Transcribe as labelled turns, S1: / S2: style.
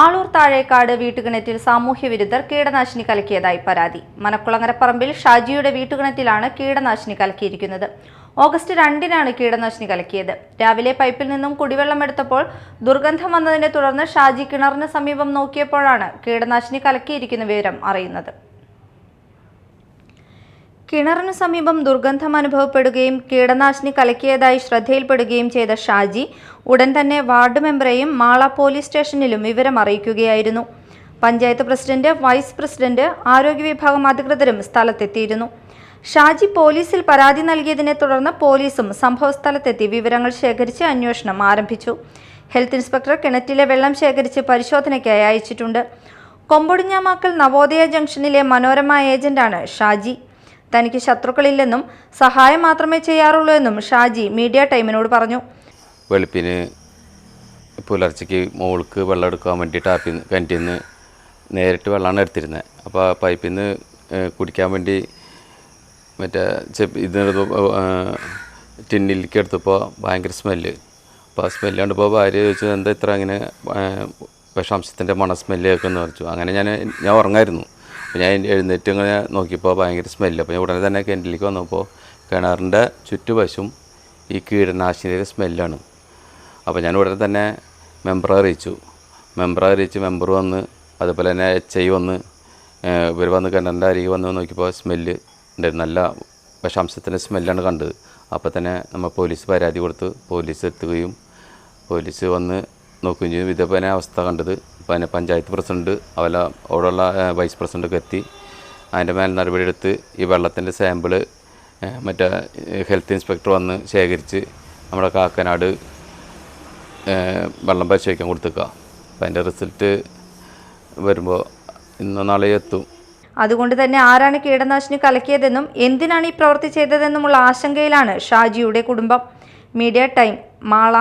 S1: ആളൂർ താഴേക്കാട് വീട്ടുകിണറ്റിൽ സാമൂഹ്യ വിരുദ്ധർ കീടനാശിനി കലക്കിയതായി പരാതി. മനക്കുളങ്ങരപ്പറമ്പിൽ ഷാജിയുടെ വീട്ടുകിണറ്റിലാണ് കീടനാശിനി കലക്കിയിരിക്കുന്നത്. ഓഗസ്റ്റ് രണ്ടിനാണ് കീടനാശിനി കലക്കിയത്. രാവിലെ പൈപ്പിൽ നിന്നും കുടിവെള്ളം എടുത്തപ്പോൾ ദുർഗന്ധം വന്നതിനെ തുടർന്ന് ഷാജി കിണറിന് സമീപം നോക്കിയപ്പോഴാണ് കീടനാശിനി കലക്കിയിരിക്കുന്ന വിവരം അറിയുന്നത്. കിണറിന് സമീപം ദുർഗന്ധം അനുഭവപ്പെടുകയും കീടനാശിനി കലക്കിയതായി ശ്രദ്ധയിൽപ്പെടുകയും ചെയ്ത ഷാജി ഉടൻ തന്നെ വാർഡ് മെമ്പറെയും മാള പോലീസ് സ്റ്റേഷനിലും വിവരം അറിയിക്കുകയായിരുന്നു. പഞ്ചായത്ത് പ്രസിഡന്റ് വൈസ് പ്രസിഡന്റ് ആരോഗ്യ വിഭാഗം അധികൃതരും സ്ഥലത്തെത്തിയിരുന്നു. ഷാജി പോലീസിൽ പരാതി നൽകിയതിനെ തുടർന്ന് പോലീസും സംഭവസ്ഥലത്തെത്തി വിവരങ്ങൾ ശേഖരിച്ച് അന്വേഷണം ആരംഭിച്ചു. ഹെൽത്ത് ഇൻസ്പെക്ടർ കിണറ്റിലെ വെള്ളം ശേഖരിച്ച് പരിശോധനയ്ക്കായി അയച്ചിട്ടുണ്ട്. കൊമ്പൊടിഞ്ഞാമാക്കൽ നവോദയ ജംഗ്ഷനിലെ മനോരമ ഏജന്റാണ് ഷാജി. തനിക്ക് ശത്രുക്കളില്ലെന്നും സഹായം മാത്രമേ ചെയ്യാറുള്ളൂ എന്നും ഷാജി മീഡിയ ടൈമിനോട് പറഞ്ഞു.
S2: വെളുപ്പിന് പുലർച്ചയ്ക്ക് മോൾക്ക് വെള്ളം എടുക്കാൻ വേണ്ടി ടാപ്പിൽ നിന്ന് കിണറ്റിൽ നിന്ന് നേരിട്ട് വെള്ളമാണ് എടുത്തിരുന്നത് അപ്പോൾ ആ പൈപ്പിൽ നിന്ന് കുടിക്കാൻ വേണ്ടി മറ്റേ ചെപ്പ് ഇതിനെടുത്ത് ടിന്നിലേക്ക് എടുത്തപ്പോൾ ഭയങ്കര സ്മെല്ല്. അപ്പോൾ ആ സ്മെല്ല് കണ്ടപ്പോൾ ഭാര്യ ചോദിച്ചു എന്താ ഇത്ര അങ്ങനെ വിഷാംശത്തിന്റെ മണ സ്മെല്ല് കേൾക്കുമെന്ന് പറഞ്ഞു അങ്ങനെ ഞാൻ ഞാൻ ഉറങ്ങായിരുന്നു. അപ്പോൾ ഞാൻ എഴുന്നേറ്റ് ഇങ്ങനെ നോക്കിയപ്പോൾ ഭയങ്കര സ്മെല്ല് അപ്പോൾ ഞാൻ ഉടനെ തന്നെ കിണറ്റിലേക്ക് വന്നപ്പോൾ കിണറിന്റെ ചുറ്റുവശം ഈ കീടനാശിനിയുടെ സ്മെല്ലാണ് അപ്പോൾ ഞാൻ ഉടനെ തന്നെ മെമ്പറെ അറിയിച്ചു. മെമ്പറെ അറിയിച്ച് മെമ്പർ വന്ന് അതുപോലെ തന്നെ എച്ച് ഐ വന്ന് ഇവർ വന്ന് കിണറിന്റെ അരികെ വന്ന് നോക്കിയപ്പോൾ സ്മെല്ല് ഉണ്ടായിരുന്നു. നല്ല വിഷാംശത്തിന്റെ സ്മെല്ലാണ് കണ്ടത്. അപ്പോൾ തന്നെ നമ്മൾ പോലീസ് പരാതി കൊടുത്ത് പോലീസ് എത്തുകയും പോലീസ് വന്ന് നോക്കുകയും ചെയ്തു ഇതേപോലെ അവസ്ഥ കണ്ടത് പിന്നെ പഞ്ചായത്ത് പ്രസിഡന്റ് അവല അവിടെയുള്ള വൈസ് പ്രസിഡന്റൊക്കെ എത്തി. അതിന്റെ മേൽ നടപടിയെടുത്ത് ഈ വെള്ളത്തിന്റെ സാമ്പിൾ മറ്റേ ഹെൽത്ത് ഇൻസ്പെക്ടർ വന്ന് ശേഖരിച്ച് നമ്മുടെ കാക്കനാട് വെള്ളം പരിശോധിക്കാൻ കൊടുത്തേക്കുക അപ്പം അതിന്റെ റിസൾട്ട് വരുമ്പോൾ ഇന്നോ നാളെ എത്തും.
S1: അതുകൊണ്ട് തന്നെ ആരാണ് കീടനാശിനി കലക്കിയതെന്നും എന്തിനാണ് ഈ പ്രവൃത്തി ചെയ്തതെന്നുമുള്ള ആശങ്കയിലാണ് ഷാജിയുടെ കുടുംബം. Media time Mala.